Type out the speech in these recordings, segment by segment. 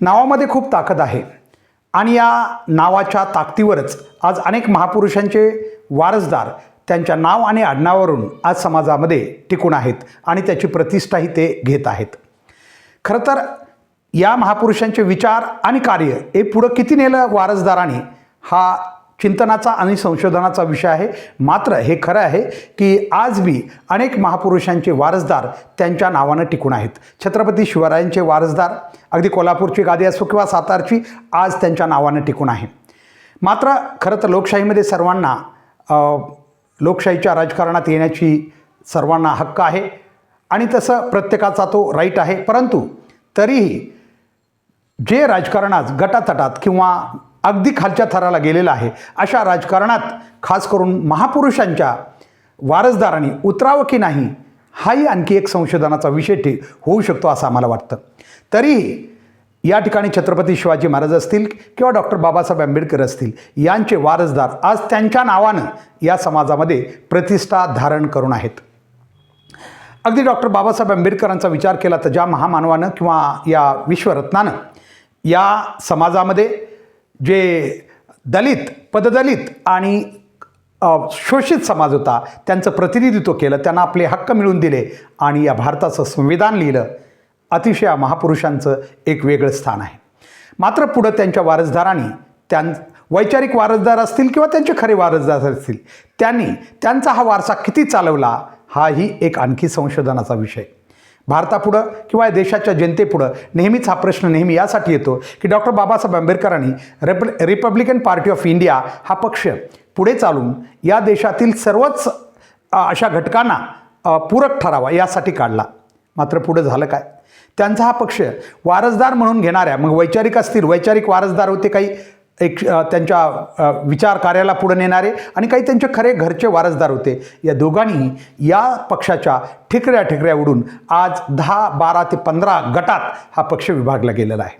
नावामध्ये खूप ताकद आहे. आणि या नावाच्या ताकदीवरच आज अनेक महापुरुषांचे वारसदार त्यांच्या नाव आणि आडनावावरून आज समाजामध्ये टिकून आहेत आणि त्याची प्रतिष्ठाही ते घेत आहेत. खरं तर या महापुरुषांचे विचार आणि कार्य हे पुढं किती नेलं वारसदाराने हा चिंतनाचा आणि संशोधनाचा विषय आहे. मात्र हे खरं आहे की आज बी अनेक महापुरुषांचे वारसदार त्यांच्या नावानं टिकून आहेत. छत्रपती शिवरायांचे वारसदार अगदी कोल्हापूरची गादी असो किंवा सातारची आज त्यांच्या नावानं टिकून आहे. मात्र खरं तर लोकशाहीमध्ये सर्वांना लोकशाहीच्या राजकारणात येण्याची सर्वांना हक्क आहे. आणि तसं प्रत्येकाचा तो राईट आहे. परंतु तरीही जे राजकारण आज गटातटात किंवा अगदी खालच्या थराला गेलेला आहे. अशा राजकारणात खास करून महापुरुषांच्या वारसदारांनी उतरावं की नाही हाही आणखी एक संशोधनाचा विषय ठे होऊ शकतो असं आम्हाला वाटतं. तरीही या ठिकाणी छत्रपती शिवाजी महाराज असतील किंवा डॉक्टर बाबासाहेब आंबेडकर असतील यांचे वारसदार आज त्यांच्या नावानं या समाजामध्ये प्रतिष्ठा धारण करून आहेत. अगदी डॉक्टर बाबासाहेब आंबेडकरांचा विचार केला तर ज्या महामानवानं किंवा या विश्वरत्नानं या समाजामध्ये जे दलित पददलित आणि शोषित समाज होता त्यांचं प्रतिनिधित्व केलं त्यांना आपले हक्क मिळवून दिले आणि या भारताचं संविधान लिहिलं अतिशय या महापुरुषांचं एक वेगळं स्थान आहे. मात्र पुढं त्यांच्या वारसदारांनी त्यां वैचारिक वारसदार असतील किंवा त्यांचे खरे वारसदार असतील त्यांनी त्यांचा हा वारसा किती चालवला हाही एक आणखी संशोधनाचा विषय. भारतापुढं किंवा या देशाच्या जनतेपुढं? नेहमीच हा प्रश्न नेहमी यासाठी येतो की डॉक्टर बाबासाहेब आंबेडकरांनी रेप रिपब्लिकन पार्टी ऑफ इंडिया हा पक्ष पुढे चालून या देशातील सर्वच अशा घटकांना पूरक ठरावा यासाठी काढला. मात्र पुढं झालं काय? त्यांचा हा पक्ष वारसदार म्हणून घेणाऱ्या मग वैचारिक असतील वैचारिक वारसदार होते काही? एक त्यांच्या विचार कार्याला पुढे नेणारे आणि काही त्यांचे खरे घरचे वारसदार होते. या दोघांनी या पक्षाच्या ठिकऱ्या ठिकऱ्या उडून आज दहा बारा ते पंधरा गटात हा पक्ष विभागला गेलेला आहे.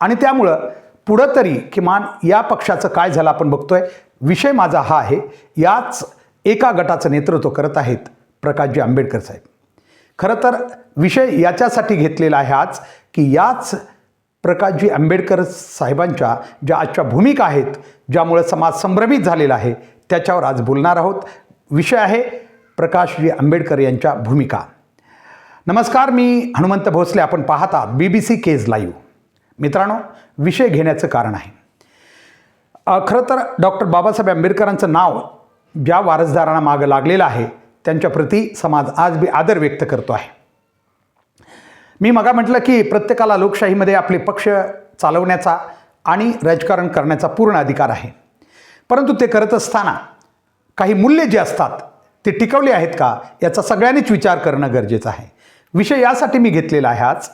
आणि त्यामुळं पुढं तरी किमान या पक्षाचं काय झालं आपण बघतोय. विषय माझा हा आहे याच एका गटाचं नेतृत्व करत आहेत प्रकाशजी आंबेडकर साहेब. खरं तर विषय याच्यासाठी घेतलेला आहे आज की याच प्रकाशजी आंबेडकर साहेबांच्या ज्या आजच्या भूमिका आहेत ज्यामुळे समाज संभ्रमित झालेला आहे त्याच्यावर आज बोलणार आहोत. विषय आहे प्रकाशजी आंबेडकर यांच्या भूमिका. नमस्कार मी हनुमंत भोसले. आपण पाहतात B B C Kej live मित्रांनो विषय घेण्याचं कारण आहे. खरं तर डॉक्टर बाबासाहेब आंबेडकरांचं नाव ज्या वारसदारांना मागं लागलेलं आहे त्यांच्याप्रती समाज आज बी आदर व्यक्त करतो आहे. मी मगा म्हटलं की प्रत्येकाला लोकशाहीमध्ये आपले पक्ष चालवण्याचा आणि राजकारण करण्याचा पूर्ण अधिकार आहे. परंतु ते करत असताना काही मूल्य जे असतात ते टिकवले आहेत का याचा सगळ्यांनीच विचार करणं गरजेचं आहे. विषय यासाठी मी घेतलेला आहे आज.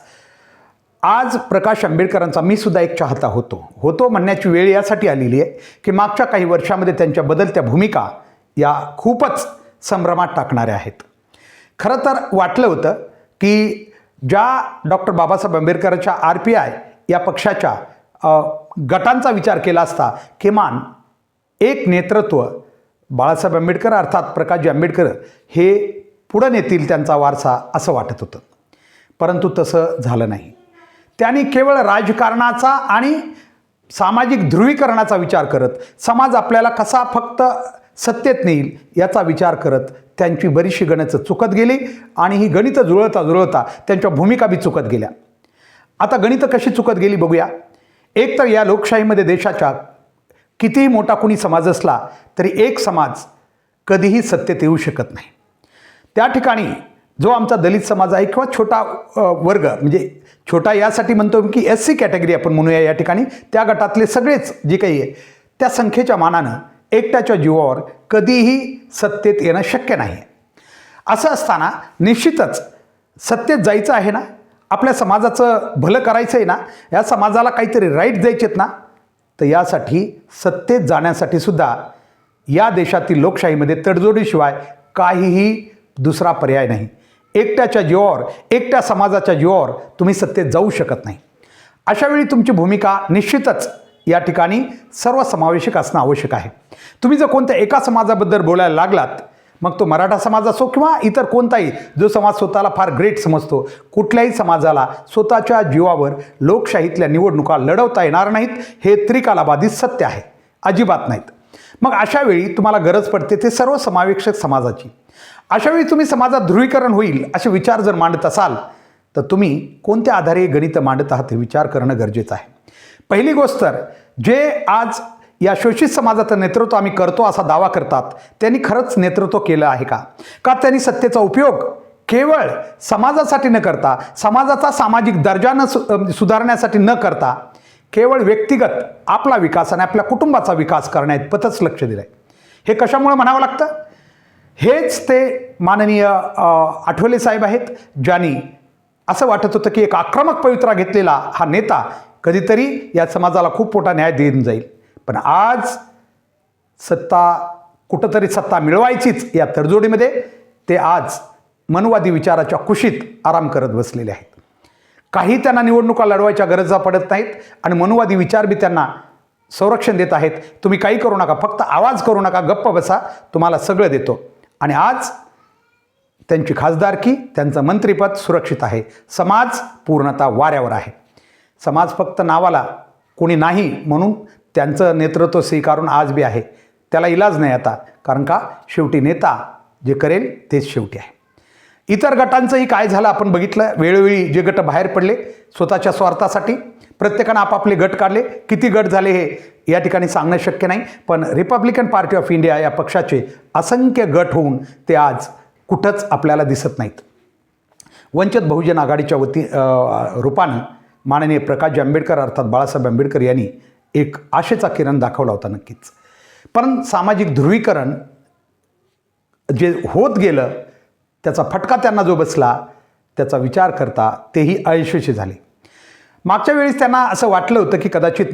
आज प्रकाश आंबेडकरांचा मी सुद्धा एक चाहता होतो. होतो म्हणण्याची वेळ यासाठी आलेली आहे की मागच्या काही वर्षामध्ये त्यांच्या बदलत्या भूमिका या खूपच संभ्रमात टाकणाऱ्या आहेत. खरं तर वाटलं होतं की ज्या डॉक्टर बाबासाहेब आंबेडकरांच्या आर पी आय या पक्षाच्या गटांचा विचार केला असता किमान एक नेतृत्व बाळासाहेब आंबेडकर अर्थात प्रकाशजी आंबेडकर हे पुढं नेतील त्यांचा वारसा असं वाटत होतं. परंतु तसं झालं नाही. त्यांनी केवळ राजकारणाचा आणि सामाजिक ध्रुवीकरणाचा विचार करत समाज आपल्याला कसा फक्त सत्तेत नेईल याचा विचार करत त्यांची बरीचशी गणितं चुकत गेली आणि ही गणितं जुळवता जुळवता त्यांच्या भूमिका बी चुकत गेल्या. आता गणितं कशी चुकत गेली बघूया. एक तर या लोकशाहीमध्ये देशाच्या कितीही मोठा कुणी समाज असला तरी एक समाज कधीही सत्तेत येऊ शकत नाही. त्या ठिकाणी जो आमचा दलित समाज आहे किंवा छोटा वर्ग म्हणजे छोटा यासाठी म्हणतो की एस सी कॅटेगरी आपण म्हणूया या ठिकाणी त्या गटातले सगळेच जे काही आहे त्या संख्येच्या मानानं एकट्याच्या जीवावर कधीही सत्तेत येणं शक्य नाही. असं असताना निश्चितच सत्तेत जायचं आहे ना? आपल्या समाजाचं भलं करायचं आहे ना? या समाजाला काहीतरी राईट द्यायचेत ना? तर यासाठी सत्तेत जाण्यासाठी सुद्धा या देशातील लोकशाहीमध्ये तडजोडीशिवाय काहीही दुसरा पर्याय नाही. एकट्याच्या जीवावर एकट्या समाजाच्या जीवावर तुम्ही सत्तेत जाऊ शकत नाही. अशावेळी तुमची भूमिका निश्चितच या ठिकाणी सर्वसमावेशक असणं आवश्यक आहे. तुम्ही जर कोणत्या एका समाजाबद्दल बोलायला लागलात मग तो मराठा समाज असो किंवा इतर कोणताही जो समाज स्वतःला फार ग्रेट समजतो कुठल्याही समाजाला स्वतःच्या जीवावर लोकशाहीतल्या निवडणुका लढवता येणार नाहीत हे त्रिकालाबाधित सत्य आहे. अजिबात नाहीत. मग अशा वेळी तुम्हाला गरज पडते ते सर्व समावेशक समाजाची. अशा वेळी तुम्ही समाजात ध्रुवीकरण होईल असे विचार जर मांडत असाल तर तुम्ही कोणत्या आधारे गणित मांडत आहात हे विचार करणं गरजेचं आहे. पहिली गोष्ट तर जे आज या शोषित समाजाचं नेतृत्व आम्ही करतो असा दावा करतात त्यांनी खरंच नेतृत्व केलं आहे का? का त्यांनी सत्तेचा उपयोग केवळ समाजासाठी न करता समाजाचा सामाजिक दर्जा न सु सुधारण्यासाठी न करता केवळ व्यक्तिगत आपला विकास आणि आपल्या कुटुंबाचा विकास करण्याइतपतच लक्ष दिलं आहे हे कशामुळे म्हणावं लागतं? हेच ते माननीय आठवले साहेब आहेत ज्यांनी असं वाटत होतं की एक आक्रमक पवित्रा घेतलेला हा नेता कधीतरी या समाजाला खूप मोठा न्याय देऊन जाईल. पण आज सत्ता कुठंतरी सत्ता मिळवायचीच या तडजोडीमध्ये ते आज मनवादी विचाराच्या कुशीत आराम करत बसलेले आहेत. काही त्यांना निवडणुका लढवायच्या गरजा पडत नाहीत आणि मनवादी विचार बी त्यांना संरक्षण देत आहेत. तुम्ही काही करू नका फक्त आवाज करू नका गप्प बसा तुम्हाला सगळं देतो. आणि आज त्यांची खासदारकी त्यांचं मंत्रिपद सुरक्षित आहे. समाज पूर्णतः वाऱ्यावर आहे. समाज फक्त नावाला कोणी नाही म्हणून त्यांचं नेतृत्व स्वीकारून आज बी आहे. त्याला इलाज नाही आता कारण का? शेवटी नेता जे करेल तेच शेवटी आहे. इतर गटांचंही काय झालं आपण बघितलं वेळोवेळी जे गट बाहेर पडले स्वतःच्या स्वार्थासाठी प्रत्येकानं आपापले गट काढले. किती गट झाले हे या ठिकाणी सांगणं शक्य नाही पण रिपब्लिकन पार्टी ऑफ इंडिया या पक्षाचे असंख्य गट होऊन ते आज कुठंच आपल्याला दिसत नाहीत. वंचित बहुजन आघाडीच्या वती रूपानं माननीय प्रकाश आंबेडकर अर्थात बाळासाहेब आंबेडकर यांनी एक आशेचा किरण दाखवला होता नक्कीच. पण सामाजिक ध्रुवीकरण जे होत गेलं त्याचा फटका त्यांना जो बसला त्याचा विचार करता तेही अयशस्वी झाले. मागच्या वेळेस त्यांना असं वाटलं होतं की कदाचित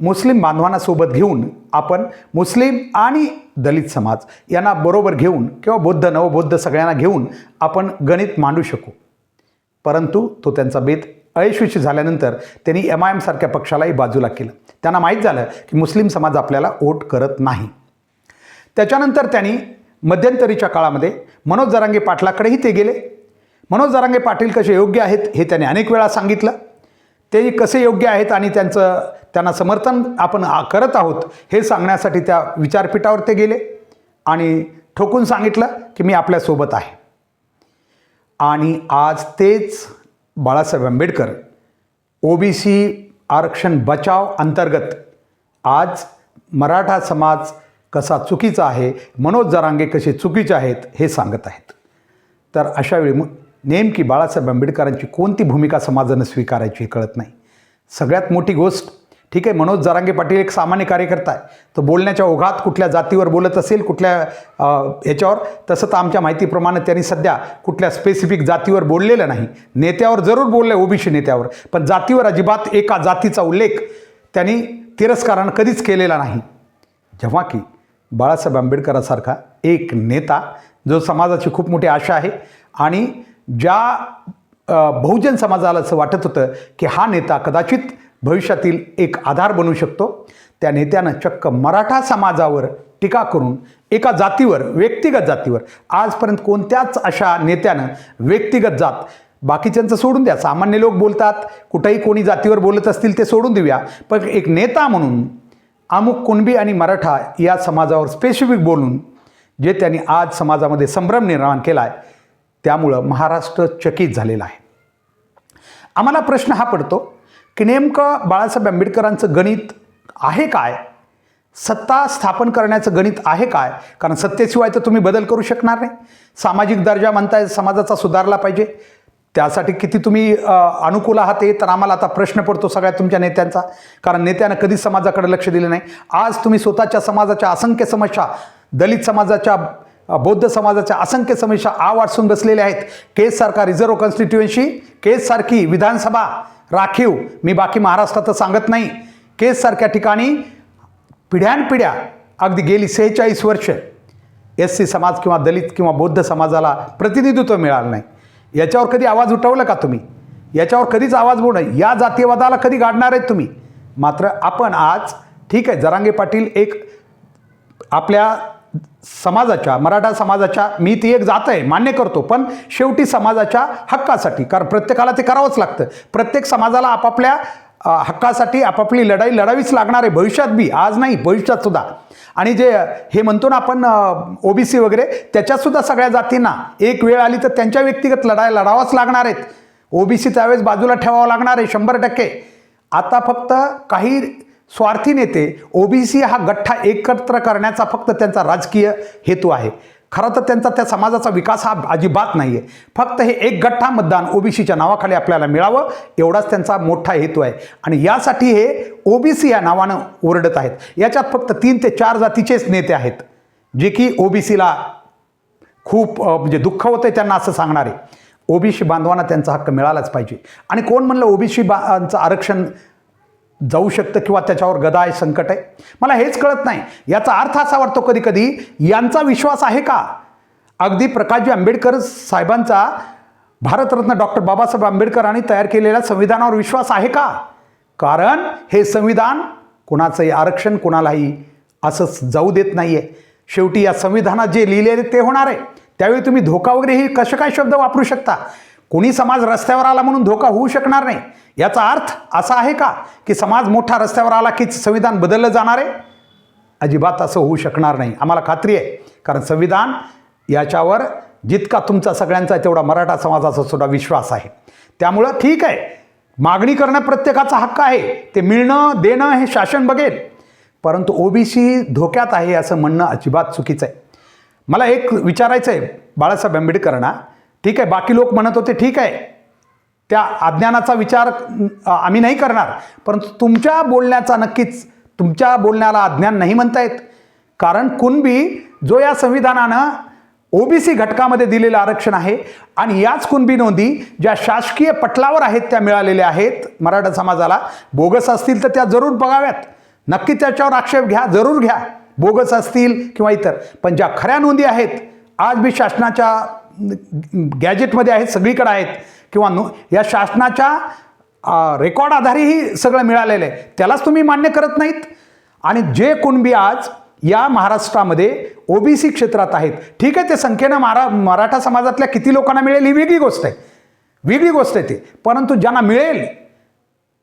मुस्लिम बांधवांना सोबत घेऊन आपण मुस्लिम आणि दलित समाज यांना बरोबर घेऊन किंवा बौद्ध नवबौद्ध सगळ्यांना घेऊन आपण गणित मांडू शकू. परंतु तो त्यांचा बेत अयशस्वी झाल्यानंतर त्यांनी एम आय एमसारख्या पक्षालाही बाजूला केलं. त्यांना माहीत झालं की मुस्लिम समाज आपल्याला वोट करत नाही. त्याच्यानंतर त्यांनी मध्यंतरीच्या काळामध्ये मनोज जरांगे पाटलाकडेही ते गेले. मनोज जरांगे पाटील कसे योग्य आहेत हे त्याने अनेक वेळा सांगितलं. ते कसे योग्य आहेत आणि त्यांचं त्यांना समर्थन आपण करत आहोत हे सांगण्यासाठी त्या विचारपीठावर ते गेले आणि ठोकून सांगितलं की मी आपल्यासोबत आहे. आणि आज तेच बाळासाहेब आंबेडकर ओबीसी आरक्षण बचाव अंतर्गत आज मराठा समाज कसा चुकीचा आहे मनोज जरांगे कसे चुकीचे आहेत हे सांगत आहेत. तर अशावेळी मग नेमकी बाळासाहेब आंबेडकरांची कोणती भूमिका समाजानं स्वीकारायची हे कळत नाही. सगळ्यात मोठी गोष्ट ठीक आहे मनोज जरांगे पाटील एक सामान्य कार्यकर्ता आहे. तो बोलण्याच्या ओघात कुठल्या जातीवर बोलत असेल कुठल्या ह्याच्यावर तसं तर आमच्या माहितीप्रमाणे त्यांनी सध्या कुठल्या स्पेसिफिक जातीवर बोललेलं नाही. नेत्यावर जरूर बोललं आहे ओबीसी नेत्यावर पण जातीवर अजिबात एका जातीचा उल्लेख त्यांनी तिरस्कारानं कधीच केलेला नाही. जेव्हा की बाळासाहेब आंबेडकरासारखा एक नेता जो समाजाची खूप मोठी आशा आहे आणि ज्या बहुजन समाजाला असं वाटत होतं की हा नेता कदाचित भविष्यातील एक आधार बनू शकतो. त्या नेत्यानं चक्क मराठा समाजावर टीका करून एका जातीवर व्यक्तिगत जातीवर आजपर्यंत कोणत्याच अशा नेत्यानं व्यक्तिगत जात बाकीच्यांचं सोडून द्या. सामान्य लोक बोलतात कुठेही कोणी जातीवर बोलत असतील ते सोडून देऊया. पण एक नेता म्हणून अमुक कुणबी आणि मराठा या समाजावर स्पेसिफिक बोलून जे त्यांनी आज समाजामध्ये संभ्रम निर्माण केला आहे त्यामुळं महाराष्ट्र चकित झालेला आहे. आम्हाला प्रश्न हा पडतो की नेमकं बाळासाहेब आंबेडकरांचं गणित आहे काय? सत्ता स्थापन करण्याचं गणित आहे काय? कारण सत्तेशिवाय तर तुम्ही बदल करू शकणार नाही. सामाजिक दर्जा म्हणताय समाजाचा सुधारला पाहिजे. त्यासाठी किती तुम्ही अनुकूल आहात हे तर आम्हाला आता प्रश्न पडतो सगळ्या तुमच्या नेत्यांचा. कारण नेत्यानं कधीच समाजाकडे लक्ष दिलं नाही. आज तुम्ही स्वतःच्या समाजाच्या असंख्य समस्या दलित समाजाच्या बौद्ध समाजाच्या असंख्य समस्या आ वाटसून बसलेल्या आहेत केससारखा रिझर्व्ह कॉन्स्टिट्युएन्सी केससारखी विधानसभा. राखीव. मी बाकी महाराष्ट्रात सांगत नाही. केससारख्या ठिकाणी पिढ्यानपिढ्या अगदी गेली सेहेचाळीस वर्ष. एस सी समाज किंवा दलित किंवा बौद्ध समाजाला प्रतिनिधित्व मिळालं नाही. याच्यावर कधी आवाज उठवला का तुम्ही? याच्यावर कधीच आवाज बोलणं या जातीयवादाला कधी गाडणार आहेत तुम्ही? मात्र आपण आज ठीक आहे जरांगे पाटील एक आपल्या समाजाच्या मराठा समाजाच्या मी ती एक जात आहे मान्य करतो पण शेवटी समाजाच्या हक्कासाठी कारण प्रत्येकाला ते करावंच लागतं. प्रत्येक समाजाला आपापल्या हक्कासाठी आपापली लढाई लढावीच लागणार आहे. भविष्यात बी आज नाही भविष्यात सुद्धा. आणि जे हे म्हणतो ना आपण ओबीसी वगैरे त्याच्यातसुद्धा सगळ्या जातींना एक वेळ आली तर त्यांच्या व्यक्तिगत लढाई लढावाच लागणार आहेत. ओबीसी त्यावेळेस बाजूला ठेवावं लागणार आहे शंभर टक्के. आता फक्त काही स्वार्थी नेते ओबीसी हा गठ्ठा एकत्र करण्याचा फक्त त्यांचा राजकीय हेतू आहे. खरं तर त्यांचा त्या समाजाचा विकास हा अजिबात नाही आहे फक्त हे एक गठ्ठा मतदान ओबीसीच्या नावाखाली आपल्याला मिळावं एवढाच त्यांचा मोठा हेतू आहे. आणि यासाठी हे ओबीसी या नावानं ओरडत आहेत. याच्यात फक्त तीन ते चार जातीचेच नेते आहेत जे की ओबीसीला खूप म्हणजे दुःख होतं आहे त्यांना असं सांगणार. आहे ओबीसी बांधवांना त्यांचा हक्क मिळालाच पाहिजे. आणि कोण म्हणलं ओबीसी बांचं आरक्षण जाऊ शकतं किंवा त्याच्यावर गदा आहे संकट आहे? मला हेच कळत नाही. याचा अर्थ असा वाटतो कधी कधी यांचा विश्वास आहे का? अगदी प्रकाशजी आंबेडकर साहेबांचा भारतरत्न डॉक्टर बाबासाहेब आंबेडकरांनी तयार केलेल्या संविधानावर विश्वास आहे का? कारण हे संविधान कुणाचंही आरक्षण कुणालाही असंच जाऊ देत नाही आहे शेवटी या संविधानात जे लिहिलेले ते होणार आहे. त्यावेळी तुम्ही धोका वगैरे हे कसे काय शब्द वापरू शकता? कोणी समाज रस्त्यावर आला म्हणून धोका होऊ शकणार नाही. याचा अर्थ असा आहे का की समाज मोठा रस्त्यावर आला कीच संविधान बदललं जाणार आहे? अजिबात असं होऊ शकणार नाही. आम्हाला खात्री आहे. कारण संविधान याच्यावर जितका तुमचा सगळ्यांचा तेवढा मराठा समाजाचा सुद्धा विश्वास आहे. त्यामुळं ठीक आहे. मागणी करणं प्रत्येकाचा हक्क आहे. ते मिळणं देणं हे शासन बघेल. परंतु ओबीसी धोक्यात आहे असं म्हणणं अजिबात चुकीचं आहे. मला एक विचारायचं आहे. बाळासाहेब आंबेडकरांना ठीक आहे बाकी लोक म्हणत होते ठीक आहे. त्या अज्ञानाचा विचार आम्ही नाही करणार. परंतु तुमच्या बोलण्याचा नक्कीच तुमच्या बोलण्याला अज्ञान नाही म्हणता येत कारण कुणबी जो या संविधानानं ओबीसी घटकामध्ये दिलेलं आरक्षण आहे आणि याच कुणबी नोंदी ज्या शासकीय पटलावर आहेत त्या मिळालेल्या आहेत मराठा समाजाला बोगस असतील तर त्या जरूर बघाव्यात. नक्की त्याच्यावर आक्षेप घ्या जरूर घ्या. बोगस असतील किंवा इतर. पण ज्या खऱ्या नोंदी आहेत आज बी शासनाच्या गॅजेटमध्ये आहेत सगळीकडे आहेत किंवा नो या शासनाच्या रेकॉर्ड आधारेही सगळं मिळालेलं आहे. त्यालाच तुम्ही मान्य करत नाहीत. आणि जे कुणबी आज या महाराष्ट्रामध्ये ओबीसी क्षेत्रात आहेत ठीक आहे ते संख्येनं मारा मराठा समाजातल्या किती लोकांना मिळेल ही वेगळी गोष्ट आहे. वेगळी गोष्ट आहे ती. परंतु ज्यांना मिळेल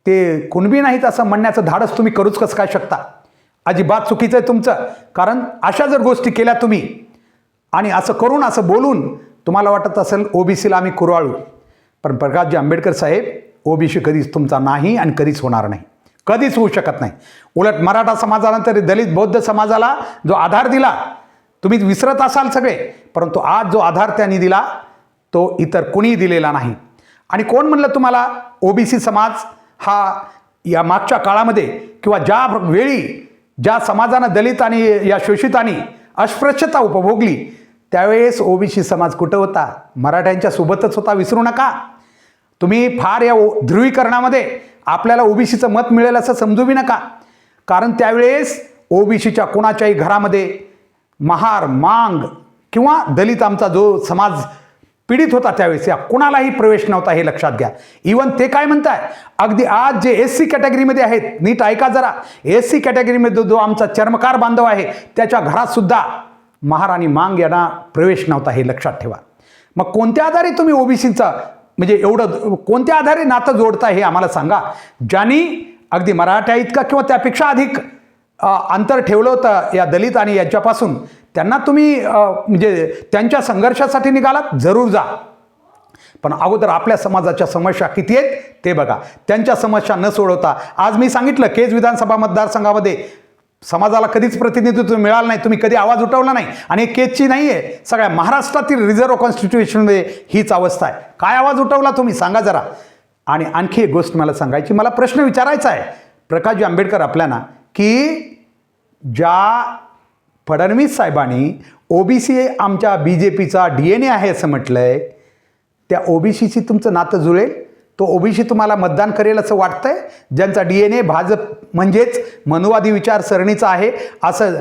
ते कुणबी नाहीत असं म्हणण्याचं धाडस तुम्ही करूच कसं काय शकता? अजिबात चुकीचं आहे तुमचं. कारण अशा जर गोष्टी केल्या तुम्ही आणि असं करून असं बोलून तुम्हाला वाटत असेल ओबीसीला आम्ही कुरवाळू पण प्रकाशजी आंबेडकर साहेब ओबीसी कधीच तुमचा नाही आणि कधीच होणार नाही. कधीच होऊ शकत नाही. उलट मराठा समाजाला तरी दलित बौद्ध समाजाला जो आधार दिला तुम्ही विसरत असाल सगळे परंतु आज जो आधार त्यांनी दिला तो इतर कुणीही दिलेला नाही. आणि कोण म्हणलं तुम्हाला ओबीसी समाज हा या मागच्या काळामध्ये किंवा ज्या वेळी ज्या समाजानं दलित आणि या शोषितांनी अस्पृश्यता उपभोगली त्यावेळेस ओबीसी समाज कुठं होता? मराठ्यांच्या सोबतच होता? विसरू नका. तुम्ही फार या ध्रुवीकरणामध्ये आपल्याला ओबीसीचं मत मिळेल असं समजू बी नका. कारण त्यावेळेस ओबीसीच्या कोणाच्याही घरामध्ये महार मांग किंवा दलित आमचा जो समाज पीडित होता त्यावेळेस या कुणालाही प्रवेश नव्हता हे लक्षात घ्या. इवन ते काय म्हणताय? अगदी आज जे एस सी कॅटेगरीमध्ये आहेत नीट ऐका जरा. एस सी कॅटेगरीमध्ये जो आमचा चर्मकार बांधव आहे त्याच्या घरातसुद्धा महाराणी मांग यांना प्रवेश नव्हता हे लक्षात ठेवा. मग कोणत्या आधारे तुम्ही ओबीसीचा म्हणजे एवढं कोणत्या आधारे नातं जोडता हे आम्हाला सांगा. ज्यांनी अगदी मराठ्या इतका किंवा त्यापेक्षा अधिक अंतर ठेवलं होतं या दलित आणि याच्यापासून त्यांना तुम्ही म्हणजे त्यांच्या संघर्षासाठी निघालात? जरूर जा. पण अगोदर आपल्या समाजाच्या समस्या किती आहेत ते बघा. त्यांच्या समस्या न सोडवता आज मी सांगितलं केज विधानसभा मतदारसंघामध्ये समाजाला कधीच प्रतिनिधित्व मिळालं नाही. तुम्ही कधी आवाज उठवला नाही. आणि केसची नाही आहे सगळ्या महाराष्ट्रातील रिझर्व्ह कॉन्स्टिट्युशनमध्ये हीच अवस्था आहे. काय आवाज उठवला तुम्ही? सांगा जरा. आणि आणखी एक गोष्ट मला सांगायची. मला प्रश्न विचारायचा आहे. प्रकाशजी आंबेडकर आपल्याला की ज्या फडणवीस साहेबांनी ओबीसी आमच्या बी जे पीचा डी एन ए आहे असं म्हटलं आहे त्या ओबीसीशी तुमचं नातं जुळेल? तो ओबीसी तुम्हाला मतदान करेल असं वाटतंय? ज्यांचा डी एन ए भाजप म्हणजेच मनुवादी विचारसरणीचा आहे असं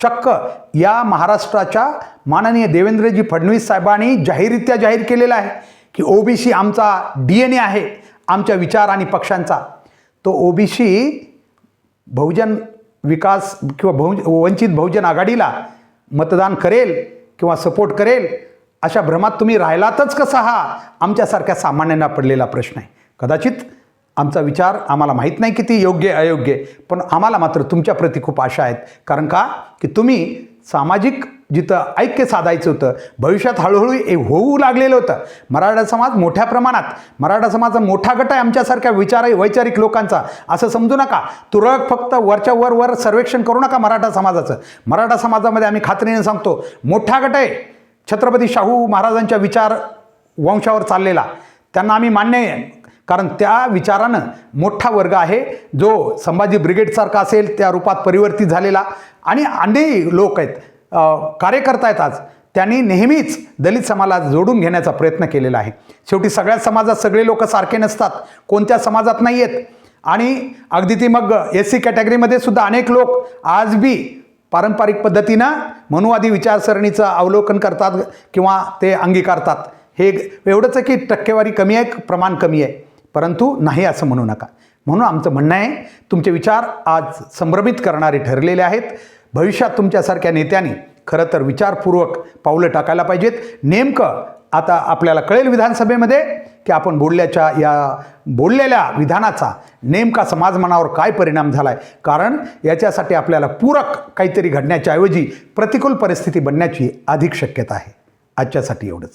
चक्क या महाराष्ट्राच्या माननीय देवेंद्रजी फडणवीस साहेबांनी जाहीररित्या जाहीर केलेलं आहे की ओबीसी आमचा डी एन ए आहे आमच्या विचार आणि पक्षांचा. तो ओबीसी बहुजन विकास किंवा बहु वंचित बहुजन आघाडीला मतदान करेल किंवा सपोर्ट करेल अशा भ्रमात तुम्ही राहिलातच कसा हा? आमच्यासारख्या सामान्यांना पडलेला प्रश्न आहे. कदाचित आमचा विचार आम्हाला माहीत नाही की ती योग्य अयोग्य पण आम्हाला मात्र तुमच्याप्रती खूप आशा आहेत. कारण का? की तुम्ही सामाजिक जिथं ऐक्य साधायचं होतं भविष्यात हळूहळू हे होऊ लागलेलं होतं. मराठा समाज मोठ्या प्रमाणात मराठा समाज मोठा गट आहे आमच्यासारख्या विचार वैचारिक लोकांचा. असं समजू नका. तुरळक फक्त वरच्या वर वर सर्वेक्षण करू नका मराठा समाजाचं. मराठा समाजामध्ये आम्ही खात्रीने सांगतो मोठा गट आहे. छत्रपती शाहू महाराजांच्या विचार वंशावर चाललेला. त्यांना आम्ही मान्य आहे. कारण त्या विचारानं मोठा वर्ग आहे. जो संभाजी ब्रिगेडसारखा असेल त्या रूपात परिवर्तित झालेला. आणि अनेक लोक आहेत. कार्यकर्ता आहेत आज. त्यांनी नेहमीच दलित समाजाला जोडून घेण्याचा प्रयत्न केलेला आहे. शेवटी सगळ्या समाजात सगळे लोक सारखे नसतात. कोणत्या समाजात नाही आहेत आणि अगदी ती मग एस सी कॅटेगरीमध्ये सुद्धा अनेक लोक आज बी पारंपरिक पद्धतीनं मनुवादी विचारसरणीचं अवलोकन करतात किंवा ते अंगीकारतात. हे एवढंच आहे की टक्केवारी कमी आहे प्रमाण कमी आहे. परंतु नाही असं म्हणू नका. म्हणून आमचं म्हणणं आहे तुमचे विचार आज संभ्रमित करणारे ठरलेले आहेत. भविष्यात तुमच्यासारख्या नेत्यांनी खरं तर विचारपूर्वक पावलं टाकायला पाहिजेत. नेमकं आता आपल्याला कळेल विधानसभेमध्ये की आपण बोलल्याच्या या बोललेल्या विधानाचा नेमका समाज मनावर काय परिणाम झाला आहे कारण याच्यासाठी आपल्याला पूरक काहीतरी घडण्याच्या ऐवजी प्रतिकूल परिस्थिती बनण्याची अधिक शक्यता आहे. आजच्यासाठी एवढंच.